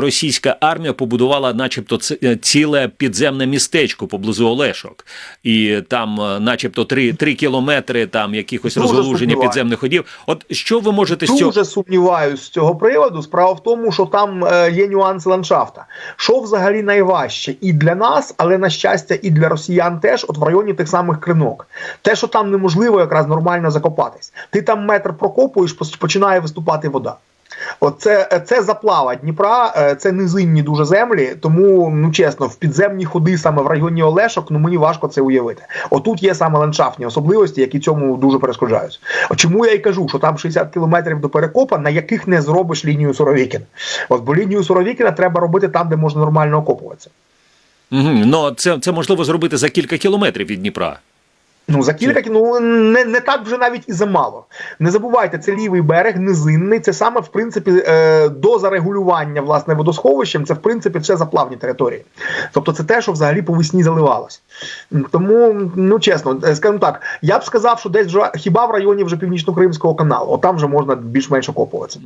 російська армія побудувала, начебто, е, ціле підземне містечко поблизу Олешок, і там, е, начебто, три, три кілометри там якихось Дуже розгалуження підземних ходів. От що ви можете з цього? Дуже сумніваюсь з цього приводу. Справа в тому, що там е, є нюанси ландшафта. Що взагалі найважче і для нас, але на щастя, і для росіян теж, от в районі тих самих кринок. Те, що там неможливо якраз нормально закопатись. Ти там метр прокопуєш, починає виступати вода. От це, заплава Дніпра, е, це низинні дуже землі. Тому ну чесно, в підземні ходи саме в районі Олешок, ну мені важко це уявити. Отут є саме ландшафтні особливості, які цьому дуже перешкоджають. Чому я й кажу, що там 60 кілометрів до перекопа, на яких не зробиш лінію Суровікін. От бо лінію Суровікіна треба робити там, де можна нормально окопуватися. Ну це, це можливо зробити за кілька кілометрів від Дніпра. Ну за кілька ну не, не так вже навіть і замало. Не забувайте, це лівий берег, низинний. Це саме в принципі е, до зарегулювання власне водосховищем. Це в принципі все заплавні території. Тобто це те, що взагалі по весні заливалось. Тому ну чесно, е, скажімо так, я б сказав, що десь вже хіба в районі вже північно-кримського каналу, от там вже можна більш-менш окопуватися.